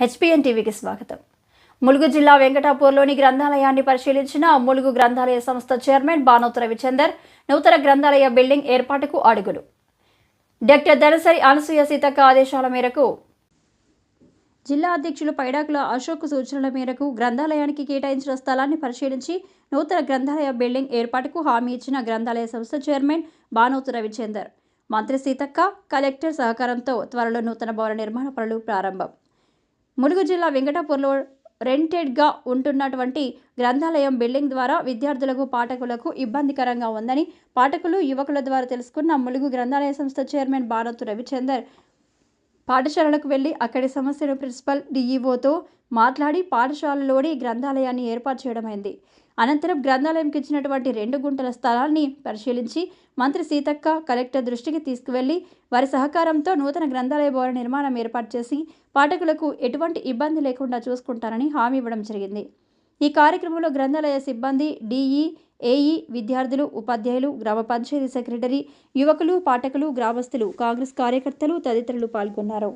హెచ్పిఎన్ టీవీకి స్వాగతం. ములుగు జిల్లా వెంకటాపూర్లోని గ్రంథాలయాన్ని పరిశీలించిన ములుగు గ్రంథాలయ సంస్థ చైర్మన్ బానోతు రవిచందర్ నూతన గ్రంథాలయ బిల్డింగ్ ఏర్పాటుకు అడుగులు. డాక్టర్ దనసరి అనసూయ సీతక్క ఆదేశాల మేరకు జిల్లా అధ్యక్షులు పైడాకుల అశోక్ సూచనల మేరకు గ్రంథాలయానికి కేటాయించిన స్థలాన్ని పరిశీలించి నూతన గ్రంథాలయ బిల్డింగ్ ఏర్పాటుకు హామీ ఇచ్చిన గ్రంథాలయ సంస్థ చైర్మన్ బానోతు రవిచందర్. మంత్రి సీతక్క కలెక్టర్ సహకారంతో త్వరలో నూతన భవన నిర్మాణ పనులు ప్రారంభం. ములుగు జిల్లా వెంకటాపూర్లో రెంటెడ్గా ఉంటున్నటువంటి గ్రంథాలయం బిల్డింగ్ ద్వారా విద్యార్థులకు పాఠకులకు ఇబ్బందికరంగా ఉందని పాఠకులు యువకుల ద్వారా తెలుసుకున్న ములుగు గ్రంథాలయ సంస్థ చైర్మన్ భారత్ రవిచందర్ పాఠశాలలకు వెళ్ళి అక్కడి సమస్యను ప్రిన్సిపల్ డిఈఓతో మాట్లాడి పాఠశాలలోని గ్రంథాలయాన్ని ఏర్పాటు చేయడమైంది. అనంతరం గ్రంథాలయంకి ఇచ్చినటువంటి రెండు గుంటల స్థలాన్ని పరిశీలించి మంత్రి సీతక్క కలెక్టర్ దృష్టికి తీసుకువెళ్ళి వారి సహకారంతో నూతన గ్రంథాలయ భవన నిర్మాణం ఏర్పాటు చేసి పాఠకులకు ఎటువంటి ఇబ్బంది లేకుండా చూసుకుంటారని హామీ ఇవ్వడం జరిగింది. ఈ కార్యక్రమంలో గ్రంథాలయ సిబ్బంది డిఈ ఏఈ విద్యార్థులు ఉపాధ్యాయులు గ్రామ పంచాయతీ సెక్రటరీ యువకులు పాఠకులు గ్రామస్తులు కాంగ్రెస్ కార్యకర్తలు తదితరులు పాల్గొన్నారు.